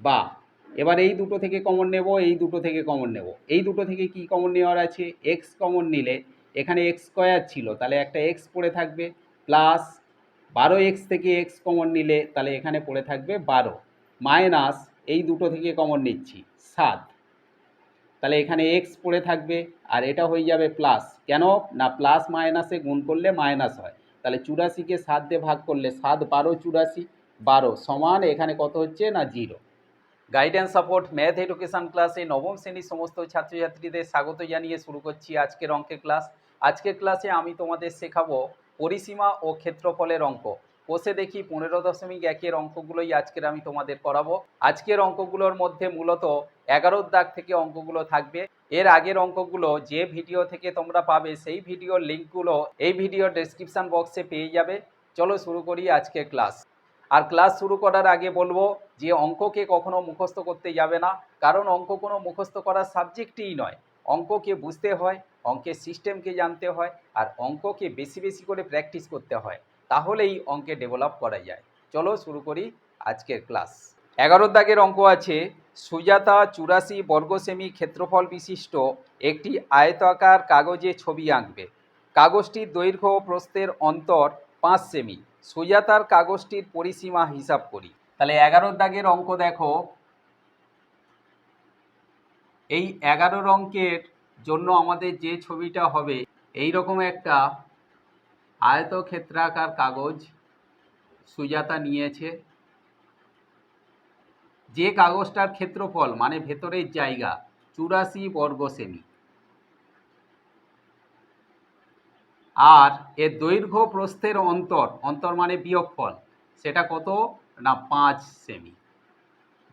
বা, এবার এই দুটো থেকে কমন নেব, এই দুটো থেকে কমন নেব। এই দুটো থেকে কি কমন নেওয়ার আছে? এক্স কমন নিলে এখানে এক্স স্কোয়ার ছিল, তাহলে একটা এক্স পড়ে থাকবে প্লাস বারো এক্স থেকে এক্স কমন নিলে তাহলে এখানে পড়ে থাকবে বারো মাইনাস এই দুটো থেকে কমন নিচ্ছি, সাত। তাহলে এখানে এক্স পড়ে থাকবে, আর এটা হয়ে যাবে প্লাস কেন? না প্লাস মাইনাসে গুণ করলে মাইনাস হয়। তাহলে চুরাশিকে সাত দিয়ে ভাগ করলে সাত, বারো, চুরাশি, বারো, সমান এখানে কত হচ্ছে? না zero guidance support math education ক্লাসে নবম শ্রেণির সমস্ত ছাত্রছাত্রীদের স্বাগত জানিয়ে শুরু করছি আজকের অঙ্কের ক্লাস আজকের ক্লাসে আমি তোমাদের শেখাবো পরিসীমা ও ক্ষেত্রফলের অঙ্ক। কোষে দেখি পনেরো দশমিক একের অঙ্কগুলোই আজকের আমি তোমাদের করাবো আজকের অঙ্কগুলোর মধ্যে মূলত এগারোর দাগ থেকে অঙ্কগুলো থাকবে। এর আগের অঙ্কগুলো যে ভিডিও থেকে তোমরা পাবে সেই ভিডিওর লিঙ্কগুলো এই ভিডিওর ডেসক্রিপশান বক্সে পেয়ে যাবে। চলো শুরু করি আজকের ক্লাস আর ক্লাস শুরু করার আগে বলব যে অঙ্ককে কখনো মুখস্থ করতে যাবে না। কারণ অঙ্ক কোনো মুখস্থ করার সাবজেক্টই নয়। অঙ্ককে বুঝতে হয়, অঙ্কের সিস্টেমকে জানতে হয়, আর অঙ্ককে বেশি বেশি করে প্র্যাকটিস করতে হয়। তাহলেই অঙ্কে ডেভেলপ করা যায়। চলো শুরু করি আজকের ক্লাস এগারোর দাগের অঙ্ক আছে, সুজাতা চুরাশি বর্গ সেমি ক্ষেত্রফল বিশিষ্ট একটি আয়তাকার কাগজে ছবি আঁকবে। কাগজটির দৈর্ঘ্য প্রস্থের অন্তর পাঁচ সেমি। সুজাতার কাগজটির পরিসীমা হিসাব করি। তাহলে এগারোর দাগের অঙ্ক দেখো। এই এগারোর অঙ্কের জন্য আমাদের যে ছবিটা হবে এই রকম একটা আয়তক্ষেত্রাকার কাগজ সুজাতা নিয়েছে। যে কাগজটার ক্ষেত্রফল মানে ভেতরের জায়গা, চুরাশি বর্গ সেমি। আর এর দৈর্ঘ্য প্রস্থের অন্তর অন্তর মানে বিয়োগফল, সেটা কত? না, পাঁচ সেমি।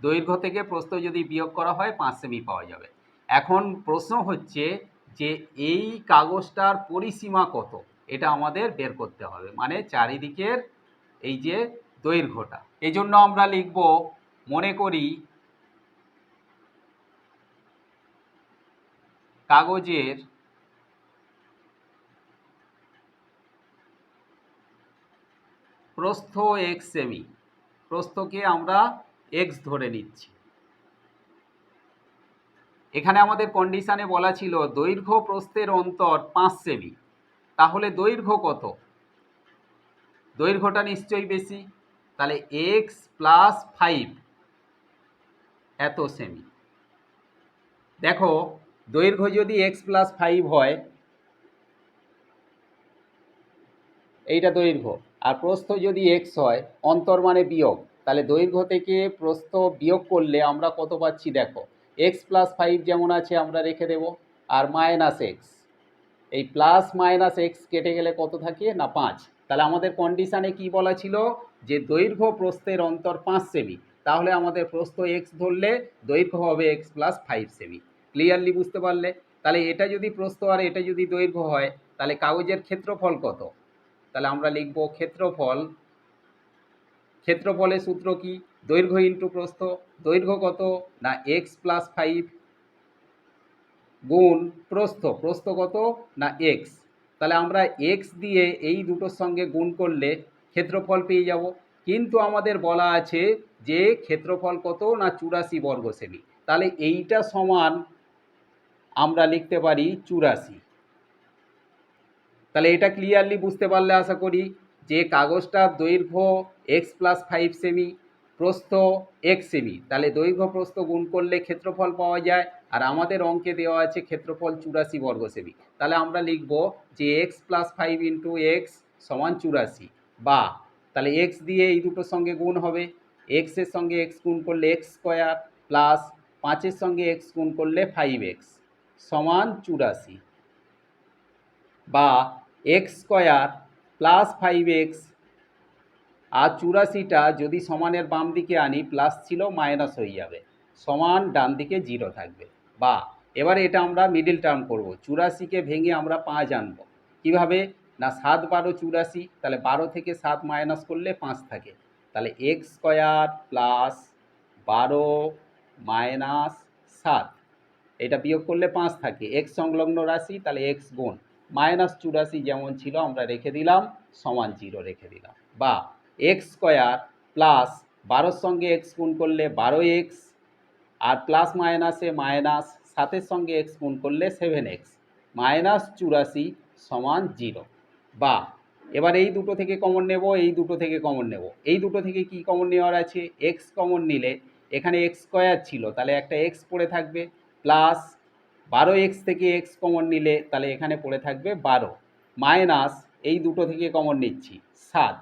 দৈর্ঘ্য থেকে প্রস্থ যদি বিয়োগ করা হয়, পাঁচ সেমি পাওয়া যাবে। এখন প্রশ্ন হচ্ছে যে এই কাগজটার পরিসীমা কত? এটা আমাদের বের করতে হবে। মানে চারিদিকের এই যে দৈর্ঘ্যটা। এই জন্য আমরা লিখব, মনে করি কাগজের প্রস্থ এক্স সেমি প্রস্থকে আমরা এক্স ধরে নিচ্ছি। এখানে আমাদের কন্ডিশানে বলা ছিল দৈর্ঘ্য প্রস্থের অন্তর পাঁচ সেমি তাহলে দৈর্ঘ্য কত? দৈর্ঘ্যটা নিশ্চয়ই বেশি। তাহলে এক্স প্লাস ফাইভ এত সেমি দেখো, দৈর্ঘ্য যদি এক্স প্লাস ফাইভ হয়, এইটা দৈর্ঘ্য। আর প্রস্থ যদি এক্স হয়, অন্তর মানে বিয়োগ, তাহলে দৈর্ঘ্য থেকে প্রস্থ বিয়োগ করলে আমরা কত পাচ্ছি দেখো এক্স প্লাস ফাইভ যেমন আছে আমরা রেখে দেব, আর মাইনাস এক্স এই প্লাস মাইনাস এক্স কেটে গেলে কত থাকে না পাঁচ? তাহলে আমাদের কন্ডিশানে কি বলা ছিল? যে দৈর্ঘ্য প্রস্থের অন্তর পাঁচ সেমি তাহলে আমাদের প্রস্থ এক্স ধরলে দৈর্ঘ্য হবে এক্স প্লাস ফাইভ সেমি ক্লিয়ারলি বুঝতে পারলে? তাহলে এটা যদি প্রস্থ আর এটা যদি দৈর্ঘ্য হয়, তাহলে কাগজের ক্ষেত্রফল কত? তাহলে আমরা লিখব ক্ষেত্রফল। ক্ষেত্রফলের সূত্র কি? দৈর্ঘ্য ইন্টু প্রস্থ। দৈর্ঘ্য কত? না এক্স প্লাস ফাইভ গুণ প্রস্থ। প্রস্থ কত? না এক্স তাহলে আমরা এক্স দিয়ে এই দুটোর সঙ্গে গুণ করলে ক্ষেত্রফল পেয়ে যাব। কিন্তু আমাদের বলা আছে যে ক্ষেত্রফল কত? না, চুরাশি বর্গ সেমি তাহলে এইটা সমান আমরা লিখতে পারি চুরাশি। তাহলে এটা ক্লিয়ারলি বুঝতে পারলে আশা করি যে কাগজটার দৈর্ঘ্য এক্স প্লাস ফাইভ সেমি প্রস্থ এক্স সেমি তাহলে দৈর্ঘ্য প্রস্থ গুণ করলে ক্ষেত্রফল পাওয়া যায় আর আমাদের অঙ্কে দেওয়া আছে ক্ষেত্রফল চুরাশি বর্গ সেমি তাহলে আমরা লিখব যে x plus five into x সমান চুরাশি, বা তাহলে এক্স দিয়ে এই দুটোর সঙ্গে গুণ হবে এক্সের সঙ্গে এক্স গুণ করলে এক্স স্কোয়ার প্লাস পাঁচের সঙ্গে এক্স গুণ করলে ফাইভ এক্স সমান চুরাশি, বা x square plus five x আর চুরাশিটা যদি সমানের বাম দিকে আনি, প্লাস ছিল মাইনাস হয়ে যাবে। সমান ডান দিকে জিরো থাকবে। বা, এবারে এটা আমরা মিডিল টার্ম করব। চুরাশিকে ভেঙে আমরা পাঁচ আনব। কীভাবে? না, সাত বারো চুরাশি, তাহলে বারো থেকে সাত মাইনাস করলে পাঁচ থাকে। তাহলে এক্স স্কোয়ার প্লাস বারো মাইনাস সাত, এটা বিয়োগ করলে পাঁচ থাকে। এক্স সংলগ্ন রাশি, তাহলে এক্স গুণ। মাইনাস চুরাশি যেমন ছিল, আমরা রেখে দিলাম, সমান জিরো রেখে দিলাম। বা এক্স স্কোয়ার প্লাস বারোর সঙ্গে এক্স গুণ করলে বারো এক্স আর প্লাস মাইনাসে মাইনাস সাতের সঙ্গে এক্স গুণ করলে সেভেন এক্স মাইনাস চুরাশি সমান জিরো বা এবার এই দুটো থেকে কমন নেব, এই দুটো থেকে কমন নেব। এই দুটো থেকে কি কমন নেওয়ার আছে? এক্স কমন নিলে, এখানে এক্স স্কোয়ার ছিল, তাহলে একটা এক্স পড়ে থাকবে প্লাস বারো এক্স থেকে এক্স কমন নিলে তাহলে এখানে পড়ে থাকবে বারো। মাইনাস এই দুটো থেকে কমন নিচ্ছি, সাত।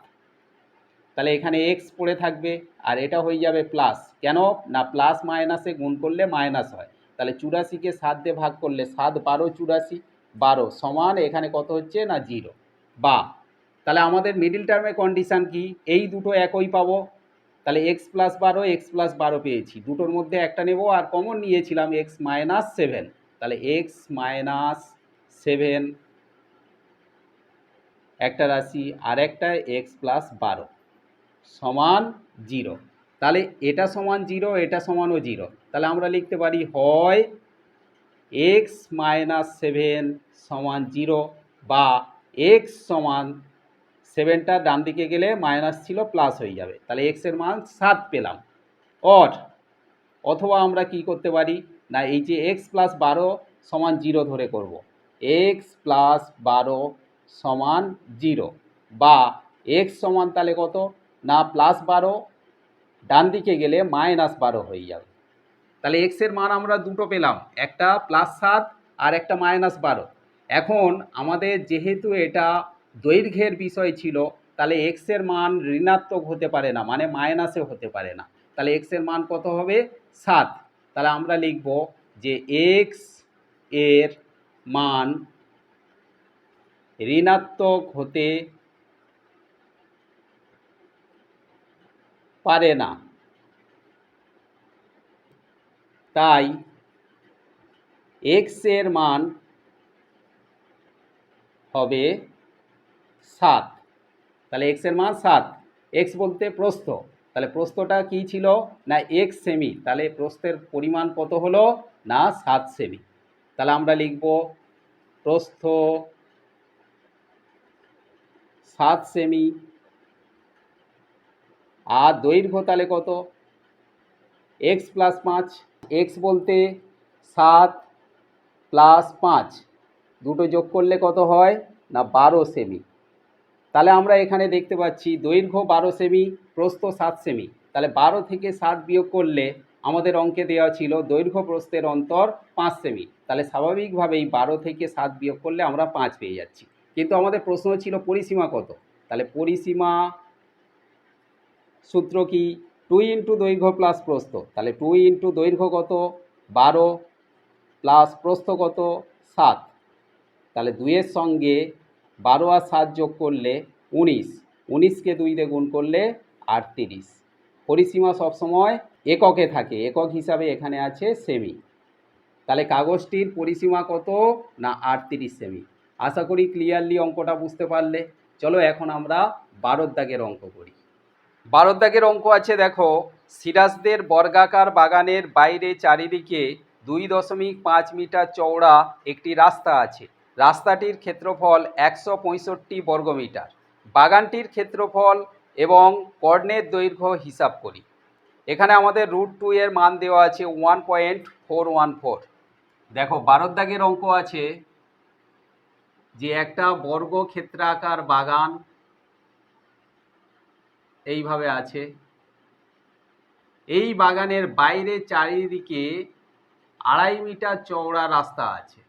তাহলে এখানে এক্স পড়ে থাকবে আর এটা হয়ে যাবে প্লাস কেন? না প্লাস মাইনাসে গুণ করলে মাইনাস হয়। তাহলে চুরাশিকে সাত দিয়ে ভাগ করলে সাত, বারো, চুরাশি, বারো সমান এখানে কত হচ্ছে? না জিরো বা, তাহলে আমাদের মিডিল টার্মে কন্ডিশান কি? এই দুটো একই পাবো। তাহলে এক্স প্লাস বারো এক্স প্লাস বারো পেয়েছি। দুটোর মধ্যে একটা নেব আর কমন নিয়েছিলাম এক্স মাইনাস সেভেন তাহলে এক্স মাইনাস সেভেন একটা রাশি আর একটা এক্স প্লাস বারো সমান জিরো তাহলে এটা সমান জিরো এটা সমানও জিরো তাহলে আমরা লিখতে পারি হয় এক্স মাইনাস সেভেন সমান জিরো বা এক্স সমান সেভেনটা ডান দিকে গেলে মাইনাস ছিল প্লাস হয়ে যাবে। তাহলে এক্সের মান সাত পেলাম। অর অথবা আমরা কি করতে পারি? না, এই যে এক্স প্লাস বারো সমান জিরো ধরে করব। এক্স প্লাস বারো সমান জিরো বা এক্স সমান তাহলে কত? না প্লাস বারো, ডান দিকে গেলে মাইনাস বারো হয়ে যাবে। তাহলে এক্সের মান আমরা দুটো পেলাম, একটা প্লাস সাত আর একটা মাইনাস বারো। এখন আমাদের যেহেতু এটা দৈর্ঘ্যের বিষয় ছিল, তাহলে এক্সের মান ঋণাত্মক হতে পারে না মানে মাইনাসে হতে পারে না। তাহলে এক্সের মান কত হবে? সাত। তাহলে আমরা লিখব যে এক্সের মান ঋণাত্মক হতে পারে না। তাই এক্সের মান হবে সাত। তাহলে এক্সের মান সাত। এক্স বলতে প্রস্থ। তাহলে প্রস্থটা কি ছিল? না এক্স সেমি তাহলে প্রস্থের পরিমাণ কত হলো? না সাত সেমি তাহলে আমরা লিখব প্রস্থ সাত সেমি আর দৈর্ঘ্য তাহলে কত? এক্স প্লাস পাঁচ। এক্স বলতে সাত প্লাস পাঁচ। দুটো যোগ করলে কত হয়? না বারো সেমি তাহলে আমরা এখানে দেখতে পাচ্ছি দৈর্ঘ্য বারো সেমি, প্রস্থ সাত সেমি। তাহলে বারো থেকে সাত বিয়োগ করলে আমাদের অঙ্কে দেওয়া ছিল দৈর্ঘ্য প্রস্থের অন্তর পাঁচ সেমি। তাহলে স্বাভাবিকভাবেই বারো থেকে সাত বিয়োগ করলে আমরা পাঁচ পেয়ে যাচ্ছি। কিন্তু আমাদের প্রশ্ন ছিল পরিসীমা কত? তাহলে পরিসীমা সূত্র কি? টু ইন্টু দৈর্ঘ্য প্লাস প্রস্থ। তাহলে টু ইন্টু দৈর্ঘ্য কত? বারো প্লাস প্রস্থ কত? সাত। তাহলে দুইয়ের সঙ্গে বারো আর সাত যোগ করলে উনিশ। উনিশকে দুই দিয়ে গুণ করলে আটত্রিশ। পরিসীমা সবসময় এককে থাকে, একক হিসাবে এখানে আছে সেমি তাহলে কাগজটির পরিসীমা কত? না, আটত্রিশ সেমি আশা করি ক্লিয়ারলি অঙ্কটা বুঝতে পারলে। চলো এখন আমরা বারোর দাগের অঙ্ক করি। বারোর দাগের অঙ্ক আছে, দেখো, সিরাজদের বর্গাকার বাগানের বাইরে চারিদিকে দুই দশমিক পাঁচ মিটার চওড়া একটি রাস্তা আছে। রাস্তাটির ক্ষেত্রফল একশো পঁয়ষট্টি বর্গমিটার বাগানটির ক্ষেত্রফল এবং কর্ণের দৈর্ঘ্য হিসাব করি। এখানে আমাদের রুট টু এর মান দেওয়া আছে one point four one four. দেখো বারোর দাগের অঙ্ক আছে যে একটা বর্গ ক্ষেত্রাকার বাগান এইভাবে আছে। এই বাগানের বাইরে চারিদিকে আড়াই মিটার চওড়া রাস্তা আছে।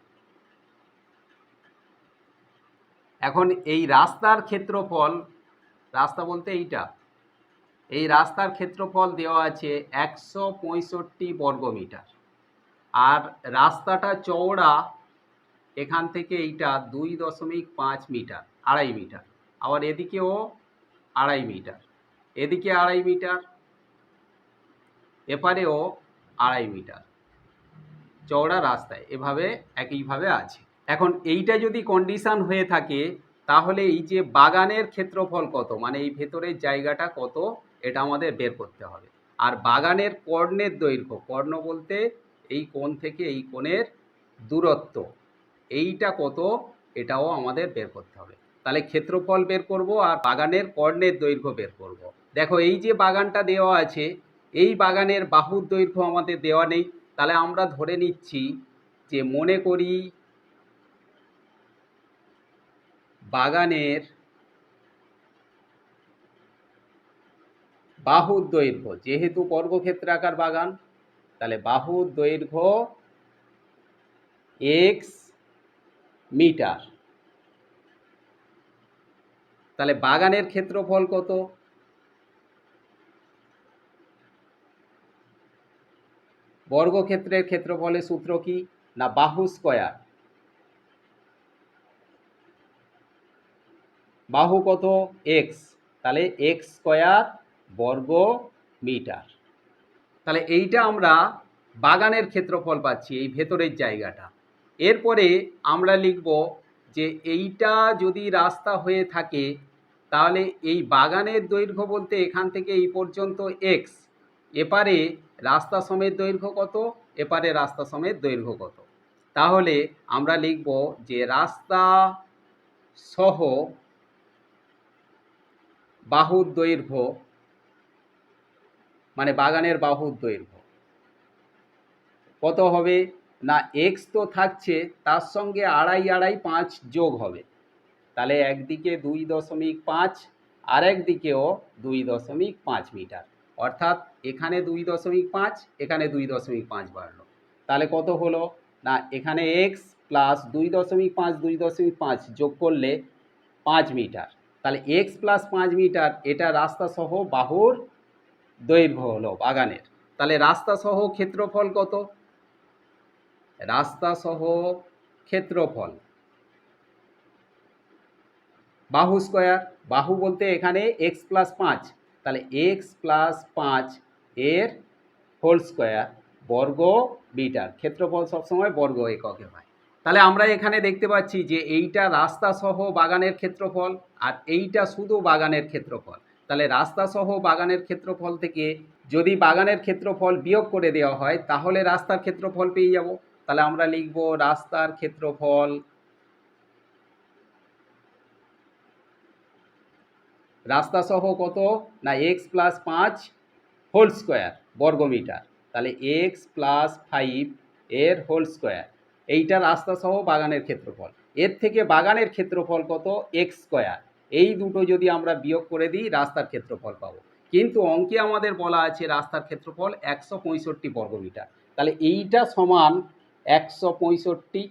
এখন এই রাস্তার ক্ষেত্রফল, রাস্তা বলতে এইটা, এই রাস্তার ক্ষেত্রফল দেওয়া আছে একশো পঁয়ষট্টি বর্গমিটার আর রাস্তাটা চওড়া, এখান থেকে এইটা দুই দশমিক পাঁচ মিটার, আড়াই মিটার। আবার এদিকেও আড়াই মিটার, এদিকে আড়াই মিটার, এপারেও আড়াই মিটার। চওড়া রাস্তায়, এভাবে, একইভাবে আছে। এখন এইটা যদি কন্ডিশন হয়ে থাকে, তাহলে এই যে বাগানের ক্ষেত্রফল কত? মানে এই ভেতরের জায়গাটা কত? এটা আমাদের বের করতে হবে। আর বাগানের কর্ণের দৈর্ঘ্য, কর্ণ বলতে এই কোণ থেকে এই কোণের দূরত্ব, এইটা কত? এটাও আমাদের বের করতে হবে। তাহলে ক্ষেত্রফল বের করব আর বাগানের কর্ণের দৈর্ঘ্য বের করব। দেখো, এই যে বাগানটা দেওয়া আছে, এই বাগানের বাহুর দৈর্ঘ্য আমাদের দেওয়া নেই। তাহলে আমরা ধরে নিচ্ছি যে মনে করি বাগানের বাহুর দৈর্ঘ্য। যেহেতু বর্গক্ষেত্রাকার বাগান, তাহলে বাহুর দৈর্ঘ্য এক্স মিটার। তাহলে বাগানের ক্ষেত্রফল কত? বর্গক্ষেত্রের ক্ষেত্রফলের সূত্র কি? না বাহু স্কয়ার। বাহু কত এক্স তাহলে এক্স স্কয়ার বর্গ মিটার। তাহলে এইটা আমরা বাগানের ক্ষেত্রফল পাচ্ছি, এই ভেতরের জায়গাটা। এরপরে আমরা লিখব যে এইটা যদি রাস্তা হয়ে থাকে, তাহলে এই বাগানের দৈর্ঘ্য বলতে এখান থেকে এই পর্যন্ত এক্স এপারে রাস্তা সমেত দৈর্ঘ্য কত? এপারে রাস্তা সমেত দৈর্ঘ্য কত? তাহলে আমরা লিখব যে রাস্তা সহ বাহুর দৈর্ঘ্য মানে বাগানের বাহুর দৈর্ঘ্য কত হবে? না এক্স তো থাকছে, তার সঙ্গে আড়াই আড়াই পাঁচ যোগ হবে। তাহলে একদিকে দুই দশমিক পাঁচ, আর একদিকেও দুই দশমিক পাঁচ মিটার। অর্থাৎ এখানে দুই দশমিক পাঁচ, এখানে দুই দশমিক পাঁচ বাড়লো। তাহলে কত হলো? না, এখানে এক্স প্লাস দুই দশমিক পাঁচ, দুই দশমিক পাঁচ যোগ করলে পাঁচ মিটার। তাহলে এক্স প্লাস পাঁচ মিটার, এটা রাস্তা সহ বাহুর দৈর্ঘ্য হলো বাগানের। তাহলে রাস্তা সহ ক্ষেত্রফল কত? রাস্তা সহ ক্ষেত্রফল। বাহু স্কোয়ার বাহু বলতে এখানে এক্স প্লাস পাঁচ। তাহলে এক্স প্লাস পাঁচ এর হোল স্কোয়ার বর্গ মিটার। ক্ষেত্রফল সবসময় বর্গ এককে হয়। তাহলে আমরা এখানে দেখতে পাচ্ছি যে এইটা রাস্তা সহ বাগানের ক্ষেত্রফল আর এইটা শুধু বাগানের ক্ষেত্রফল। তাহলে রাস্তা সহ বাগানের ক্ষেত্রফল থেকে যদি বাগানের ক্ষেত্রফল বিয়োগ করে দেওয়া হয়, তাহলে রাস্তার ক্ষেত্রফল পেয়ে যাব। তাহলে আমরা লিখব রাস্তার ক্ষেত্রফল রাস্তা সহ কত? না এক্স প্লাস পাঁচ হোল স্কোয়ার বর্গমিটার। তাহলে এক্স প্লাস ফাইভ এর হোল স্কোয়ার এইটা রাস্তা সহ বাগানের ক্ষেত্রফল। এর থেকে বাগানের ক্ষেত্রফল কত? এক্স স্কোয়ার এই দুটো যদি আমরা বিয়োগ করে দিই, রাস্তার ক্ষেত্রফল পাবো। কিন্তু অঙ্কে আমাদের বলা আছে রাস্তার ক্ষেত্রফল একশো পঁয়ষট্টি বর্গমিটার তাহলে এইটা সমান একশো পঁয়ষট্টি,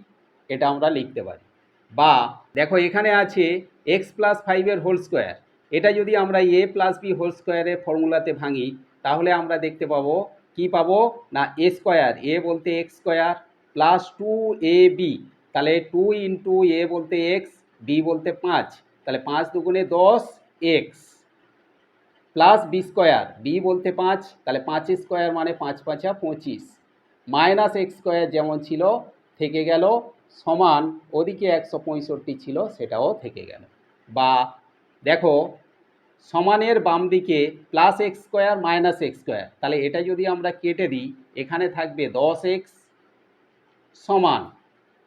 এটা আমরা লিখতে পারি। বা দেখো এখানে আছে এক্স প্লাস ফাইভের হোল স্কোয়ার এটা যদি আমরা এ প্লাস বি হোল স্কোয়ারের ফর্মুলাতে ভাঙি, তাহলে আমরা দেখতে পাবো, কি পাবো? না এ স্কোয়ার এ বলতে x square plus two a b তাহলে টু ইন্টু এ বলতে এক্স বি বলতে পাঁচ, তাহলে পাঁচ দুগুণে দশ x plus b square b বলতে পাঁচ, তাহলে পাঁচ স্কোয়ার মানে পাঁচ পাঁচা পঁচিশ মাইনাস এক্স স্কোয়ার যেমন ছিল, থেকে গেল সমান, ওদিকে একশো পঁয়ষট্টি ছিল, সেটাও থেকে গেল, বা দেখো সমানের বাম দিকে plus x square minus x square তাহলে এটা যদি আমরা কেটে দিই, এখানে থাকবে দশ এক্স সমান।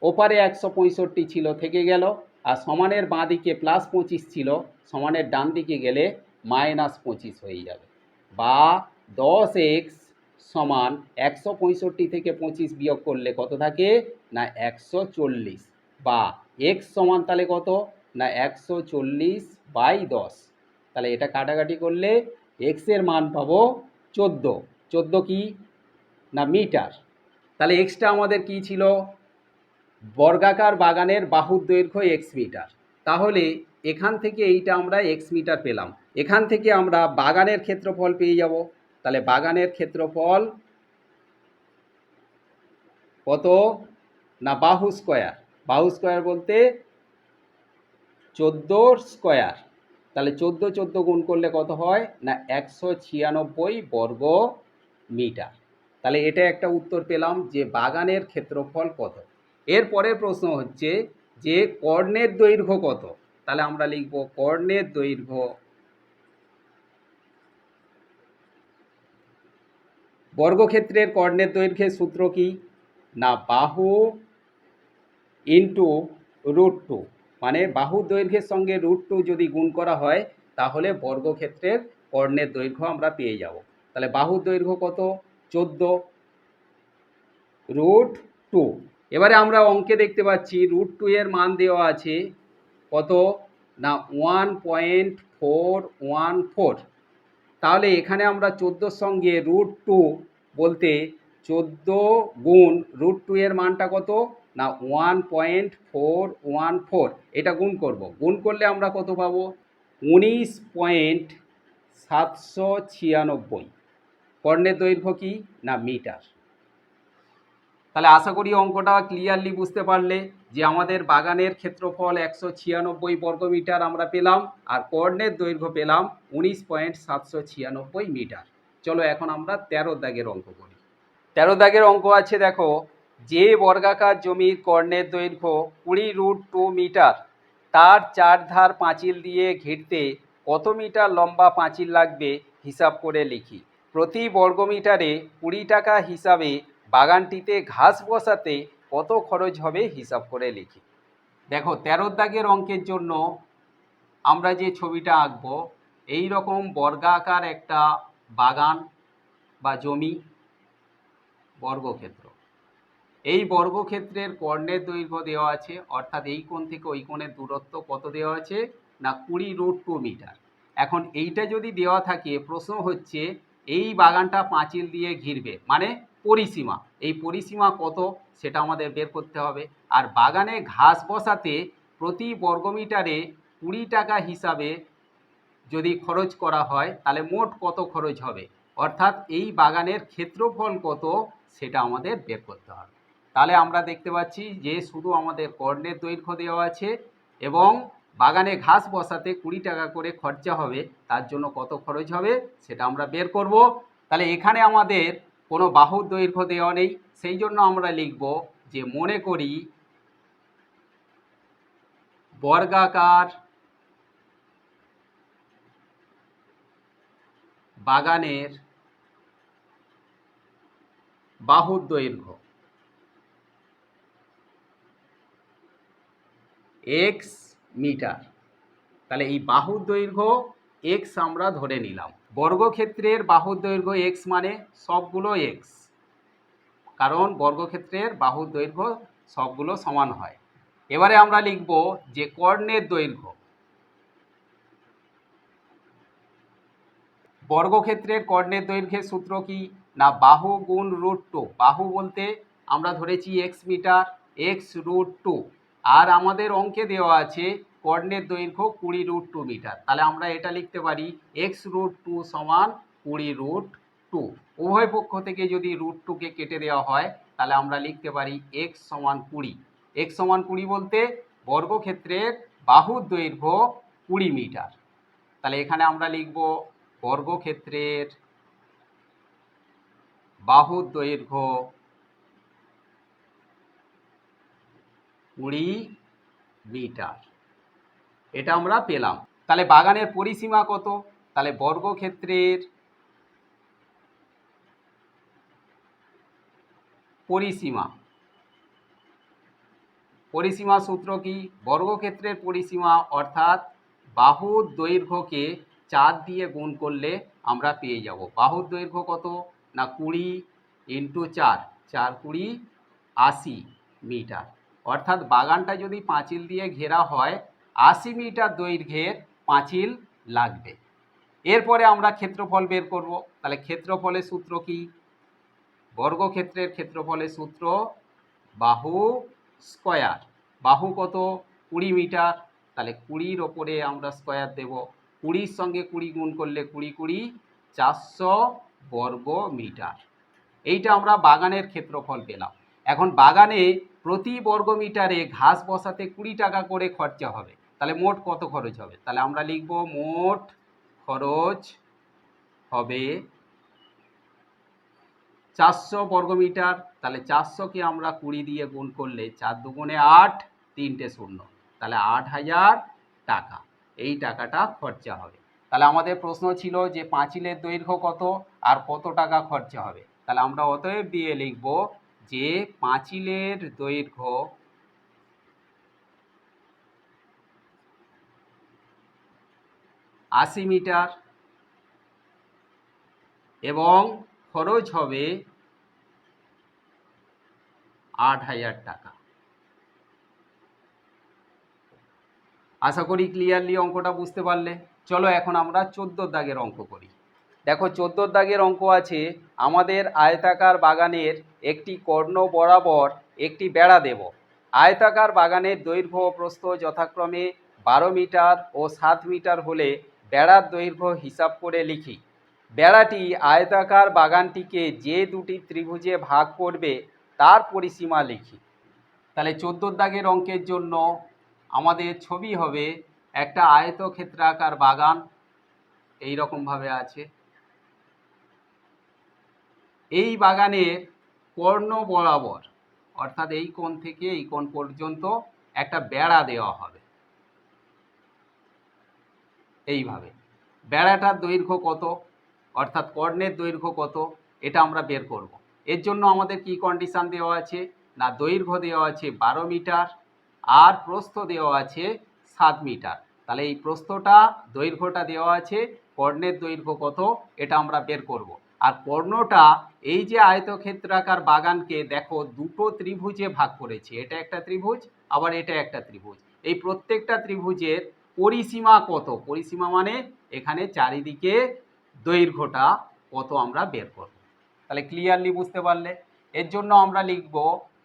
ওপারে একশো পঁয়ষট্টি ছিল, থেকে গেল। আর সমানের বাঁ দিকে প্লাস পঁচিশ ছিল, সমানের ডান দিকে গেলে মাইনাস পঁচিশ হয়ে যাবে। বা দশ এক্স সমান একশো পঁয়ষট্টি থেকে পঁচিশ বিয়োগ করলে কত থাকে? না, একশো চল্লিশ। বা এক্স সমান তাহলে কত? না, একশো চল্লিশ বাই দশ। তাহলে এটা কাটাকাটি করলে এক্সের মান পাবো চোদ্দ। চোদ্দ কি? না, মিটার। তাহলে এক্সটা আমাদের কি ছিল? বর্গাকার বাগানের বাহুর দৈর্ঘ্য এক্স মিটার তাহলে এখান থেকে এইটা আমরা এক্স মিটার পেলাম। এখান থেকে আমরা বাগানের ক্ষেত্রফল পেয়ে যাব। তাহলে বাগানের ক্ষেত্রফল কত? না, বাহু স্কোয়ার বাহু স্কোয়ার বলতে চোদ্দ স্কোয়ার তাহলে চোদ্দ চোদ্দ গুণ করলে কত হয়? না, একশো ছিয়ানব্বই বর্গ মিটার তাহলে এটা একটা উত্তর পেলাম যে বাগানের ক্ষেত্রফল কত? এর পরের প্রশ্ন হচ্ছে যে কর্ণের দৈর্ঘ্য কত? তাহলে আমরা লিখব কর্ণের দৈর্ঘ্য বর্গক্ষেত্রের কর্ণের দৈর্ঘ্যের সূত্র কি? না, বাহু ইন্টু রুট টু মানে বাহুর দৈর্ঘ্যের সঙ্গে রুট টু যদি গুণ করা হয়, তাহলে বর্গক্ষেত্রের কর্ণের দৈর্ঘ্য আমরা পেয়ে যাব। তাহলে বাহুর দৈর্ঘ্য কত? চোদ্দ রুট টু এবারে আমরা অঙ্কে দেখতে পাচ্ছি রুট টু এর মান দেওয়া আছে কত? না one point four one four তাহলে এখানে আমরা চোদ্দোর সঙ্গে রুট টু বলতে চোদ্দ গুণ রুট টু এর মানটা কত? না one point four one four এটা গুণ করব। গুণ করলে আমরা কত পাবো? উনিশ পয়েন্ট সাতশো ছিয়ানব্বই। কর্ণের দৈর্ঘ্য কি? না, মিটার। তাহলে আশা করি অঙ্কটা ক্লিয়ারলি বুঝতে পারলে যে আমাদের বাগানের ক্ষেত্রফল একশো ছিয়ানব্বই বর্গমিটার আমরা পেলাম আর কর্ণের দৈর্ঘ্য পেলাম উনিশ পয়েন্ট সাতশো ছিয়ানব্বই মিটার। চলো এখন আমরা তেরো দাগের অঙ্ক করি। তেরো দাগের অঙ্ক আছে, দেখো, যে বর্গাকার জমির কর্ণের দৈর্ঘ্য কুড়ি রুট টু মিটার, তার চার ধার পাঁচিল দিয়ে ঘিরতে কত মিটার লম্বা পাঁচিল লাগবে হিসাব করে লিখি। প্রতি বর্গমিটারে কুড়ি টাকা হিসাবে বাগানটিতে ঘাস বসাতে কত খরচ হবে হিসাব করে লিখি। দেখো, তেরো দাগের অঙ্কের জন্য আমরা যে ছবিটা আঁকবো, এই রকম বর্গাকার একটা বাগান বা জমি বর্গক্ষেত্র। এই বর্গক্ষেত্রের কর্ণের দৈর্ঘ্য দেওয়া আছে, অর্থাৎ এই কোণ থেকে ওই কোণের দূরত্ব কত দেওয়া আছে? না, কুড়ি রুট টু মিটার। এখন এইটা যদি দেওয়া থাকে, প্রশ্ন হচ্ছে এই বাগানটা পাঁচিল দিয়ে ঘিরবে মানে পরিসীমা। এই পরিসীমা কত সেটা আমাদের বের করতে হবে। আর বাগানে ঘাস বসাতে প্রতি বর্গমিটারে কুড়ি টাকা হিসাবে যদি খরচ করা হয়, তাহলে মোট কত খরচ হবে? অর্থাৎ এই বাগানের ক্ষেত্রফল কত সেটা আমাদের বের করতে হবে। তাহলে আমরা দেখতে পাচ্ছি যে শুধু আমাদের কর্ণের দৈর্ঘ্য দেওয়া আছে এবং বাগানে ঘাস বসাতে কুড়ি টাকা করে খরচা হবে, তার জন্য কত খরচ হবে সেটা আমরা বের করব। তাহলে এখানে আমাদের কোনো বাহুর দৈর্ঘ্য দেওয়া নেই, সেই জন্য আমরা লিখব যে মনে করি বর্গাকার বাগানের বাহুর দৈর্ঘ্য এক্স মিটার। তাহলে এই বাহুর দৈর্ঘ্য এক্স আমরা ধরে নিলাম। বর্গক্ষেত্রের বাহুর দৈর্ঘ্য এক্স মানে সবগুলো এক্স কারণ বর্গক্ষেত্রের বাহুর দৈর্ঘ্য সবগুলো সমান হয়। এবারে আমরা লিখব যে কর্ণের দৈর্ঘ্য। বর্গক্ষেত্রের কর্ণের দৈর্ঘ্যের সূত্র কি? না, বাহু গুণ রুট টু বাহু বলতে আমরা ধরেছি x metre x root two আর আমাদের অঙ্কে দেওয়া আছে কর্ণের দৈর্ঘ্য কুড়ি রুট টু মিটার তাহলে আমরা এটা লিখতে পারি এক্স রুট টু সমান কুড়ি রুট টু উভয় পক্ষ থেকে যদি রুট টুকে কেটে দেওয়া হয়, তাহলে আমরা লিখতে পারি এক্স সমান কুড়ি। এক্স সমান কুড়ি বলতে বর্গক্ষেত্রের বাহুর দৈর্ঘ্য কুড়ি মিটার তাহলে এখানে আমরা লিখব বর্গক্ষেত্রের বাহুর দৈর্ঘ্য কুড়ি মিটার এটা আমরা পেলাম। তাহলে বাগানের পরিসীমা কত? তাহলে বর্গক্ষেত্রের পরিসীমা। পরিসীমা সূত্র কি? বর্গক্ষেত্রের পরিসীমা অর্থাৎ বাহুর দৈর্ঘ্যকে চার দিয়ে গুণ করলে আমরা পেয়ে যাব। বাহুর দৈর্ঘ্য কত? না, কুড়ি ইন্টু চার। চার, কুড়ি, আশি মিটার। অর্থাৎ বাগানটা যদি পাঁচিল দিয়ে ঘেরা হয় আশি মিটার দৈর্ঘ্যের পাঁচিল লাগবে। এরপরে আমরা ক্ষেত্রফল বের করব। তাহলে ক্ষেত্রফলের সূত্র কি? বর্গক্ষেত্রের ক্ষেত্রফলের সূত্র বাহু স্কয়ার। বাহু কত? কুড়ি মিটার। তাহলে কুড়ির ওপরে আমরা স্কয়ার দেব। কুড়ির সঙ্গে কুড়ি গুণ করলে কুড়ি কুড়ি চারশো বর্গ মিটার। এইটা আমরা বাগানের ক্ষেত্রফল পেলাম। এখন বাগানে প্রতি বর্গ মিটারে ঘাস বসাতে কুড়ি টাকা করে খরচা হবে। তাহলে মোট কত খরচ হবে? তাহলে আমরা লিখব মোট খরচ হবে চারশো বর্গমিটার তাহলে চারশোকে আমরা কুড়ি দিয়ে গুণ করলে চার দুগুণে আট, তিনটে শূন্য। তাহলে আট হাজার টাকা। এই টাকাটা খরচা হবে। তাহলে আমাদের প্রশ্ন ছিল যে পাঁচিলের দৈর্ঘ্য কত আর কত টাকা খরচা হবে? তাহলে আমরা অতএব দিয়ে লিখব যে পাঁচিলের দৈর্ঘ্য আশি মিটার এবং খরচ হবে আট হাজার টাকা। আশা করি ক্লিয়ারলি অঙ্কটা বুঝতে পারলে। চলো এখন আমরা চোদ্দোর দাগের অঙ্ক করি। দেখো চোদ্দোর দাগের অঙ্ক আছে, আমাদের আয়তাকার বাগানের একটি কর্ণ বরাবর একটি বেড়া দেব। আয়তাকার বাগানের দৈর্ঘ্য প্রস্থ যথাক্রমে বারো মিটার ও সাত মিটার হলে বেড়ার দৈর্ঘ্য হিসাব করে লিখি। বেড়াটি আয়তাকার বাগানটিকে যে দুটি ত্রিভুজে ভাগ করবে, তার পরিসীমা লিখি। তাহলে চোদ্দোর দাগের অঙ্কের জন্য আমাদের ছবি হবে একটা আয়তক্ষেত্রাকার বাগান, এই রকমভাবে আছে। এই বাগানের কর্ণ বরাবর, অর্থাৎ এই কোণ থেকে এই কোণ পর্যন্ত একটা বেড়া দেওয়া হবে। এইভাবে। বেড়াটার দৈর্ঘ্য কত? অর্থাৎ কর্ণের দৈর্ঘ্য কত? এটা আমরা বের করব। এর জন্য আমাদের কি কন্ডিশন দেওয়া আছে? না, দৈর্ঘ্য দেওয়া আছে বারো মিটার, আর প্রস্থ দেওয়া আছে সাত মিটার। তাহলে এই প্রস্থটা, দৈর্ঘ্যটা দেওয়া আছে, কর্ণের দৈর্ঘ্য কত? এটা আমরা বের করব। আর কর্ণটা, এই যে আয়তক্ষেত্রাকার বাগানকে দেখো, দুটো ত্রিভুজে ভাগ করেছে। এটা একটা ত্রিভুজ, আবার এটা একটা ত্রিভুজ। এই প্রত্যেকটা ত্রিভুজের পরিসীমা কত? পরিসীমা মানে এখানে চারিদিকে দৈর্ঘ্যটা কত আমরা বের করব। তাহলে ক্লিয়ারলি বুঝতে পারলে। এর জন্য আমরা লিখব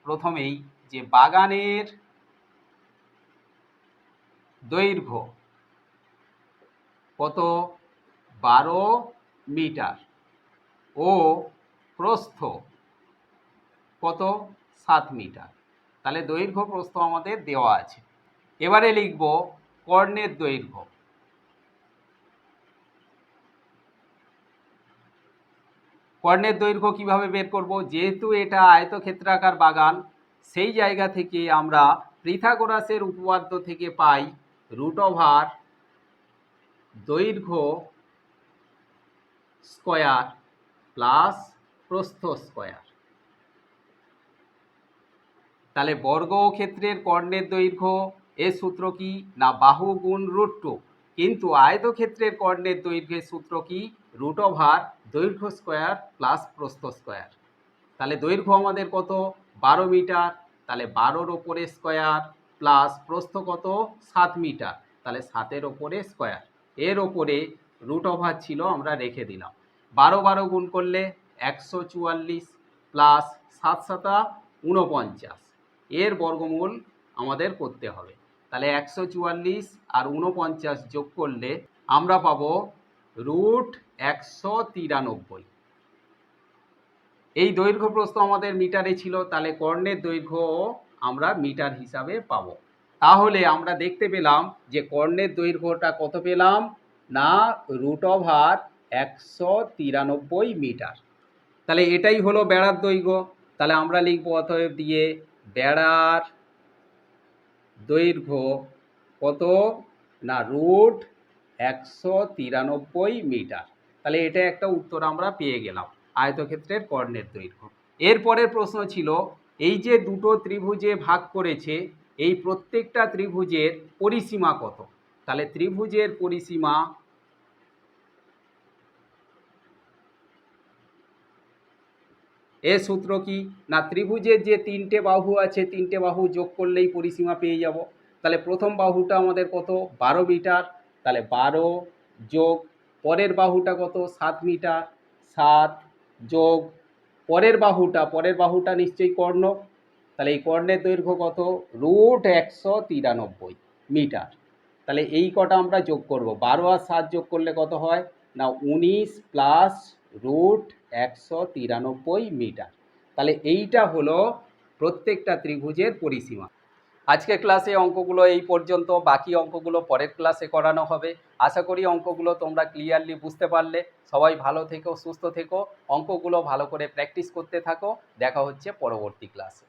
প্রথমেই যে বাগানের দৈর্ঘ্য কত? বারো মিটার। ও প্রস্থ কত? সাত মিটার। তাহলে দৈর্ঘ্য প্রস্থ আমাদের দেওয়া আছে। এবারে লিখব কর্ণের দৈর্ঘ্য। কর্ণের দৈর্ঘ্য কীভাবে বের করব? যেহেতু এটা আয়তক্ষেত্রাকার বাগান, সেই জায়গা থেকে আমরা পৃথাগোরাসের উপপাদ্য থেকে পাই রুট ওভার দৈর্ঘ্য স্কয়ার প্লাস প্রস্থ স্কয়ার। তাহলে বর্গ ক্ষেত্রের কর্ণের দৈর্ঘ্য এর সূত্র কি? না বাহু গুণ রুট টু কিন্তু আয়তক্ষেত্রের কর্ণের দৈর্ঘ্যের সূত্র কি? রুট ওভার দৈর্ঘ্য স্কোয়ার প্লাস প্রস্থ স্কোয়ার তাহলে দৈর্ঘ্য আমাদের কত? বারো মিটার। তাহলে বারোর ওপরে স্কোয়ার প্লাস প্রস্থ কত? সাত মিটার। তাহলে সাতের ওপরে স্কয়ার এর ওপরে রুট ওভার ছিল আমরা রেখে দিলাম। বারো বারো গুণ করলে একশো চুয়াল্লিশ প্লাস সাত সাতা ঊনপঞ্চাশ। এর বর্গমূল আমাদের করতে হবে। তাহলে একশো চুয়াল্লিশ আর ঊনপঞ্চাশ যোগ করলে আমরা পাবো রুট একশো তিরানব্বই। এই দৈর্ঘ্য প্রস্থ আমাদের মিটারে ছিল, তাহলে কর্ণের দৈর্ঘ্য আমরা মিটার হিসাবে পাবো। তাহলে আমরা দেখতে পেলাম যে কর্ণের দৈর্ঘ্যটা কত পেলাম? না, রুট ওভার একশো তিরানব্বই মিটার। তাহলে এটাই হলো বেড়ার দৈর্ঘ্য। তাহলে আমরা লিখব অতএব দিয়ে বেড়ার দৈর্ঘ্য কত? না, রুট একশো তিরানব্বই মিটার। তাহলে এটা একটা উত্তর আমরা পেয়ে গেলাম আয়তক্ষেত্রের কর্ণের দৈর্ঘ্য। এরপরের প্রশ্ন ছিল, এই যে দুটো ত্রিভুজে ভাগ করেছে, এই প্রত্যেকটা ত্রিভুজের পরিসীমা কত? তাহলে ত্রিভুজের পরিসীমা এর সূত্র কি? না ত্রিভুজের যে তিনটে বাহু আছে, তিনটে বাহু যোগ করলেই পরিসীমা পেয়ে যাব। তাহলে প্রথম বাহুটা আমাদের কত? বারো মিটার। তাহলে বারো যোগ পরের বাহুটা কত? সাত মিটার। সাত যোগ পরের বাহুটা। পরের বাহুটা নিশ্চয়ই কর্ণ। তাহলে এই কর্ণের দৈর্ঘ্য কত? রুট একশো তিরানব্বই মিটার। তাহলে এই কটা আমরা যোগ করব। বারো আর সাত যোগ করলে কত হয়? না উনিশ প্লাস রুট একশো তিরানব্বই মিটার। তাহলে এইটা হলো প্রত্যেকটা ত্রিভুজের পরিসীমা। আজকে ক্লাসে অঙ্কগুলো এই পর্যন্ত, বাকি অঙ্কগুলো পরের ক্লাসে করানো হবে। আশা করি অঙ্কগুলো তোমরা ক্লিয়ারলি বুঝতে পারলে। সবাই ভালো থেকো, সুস্থ থেকো, অঙ্কগুলো ভালো করে প্র্যাকটিস করতে থাকো। দেখা হচ্ছে পরবর্তী ক্লাসে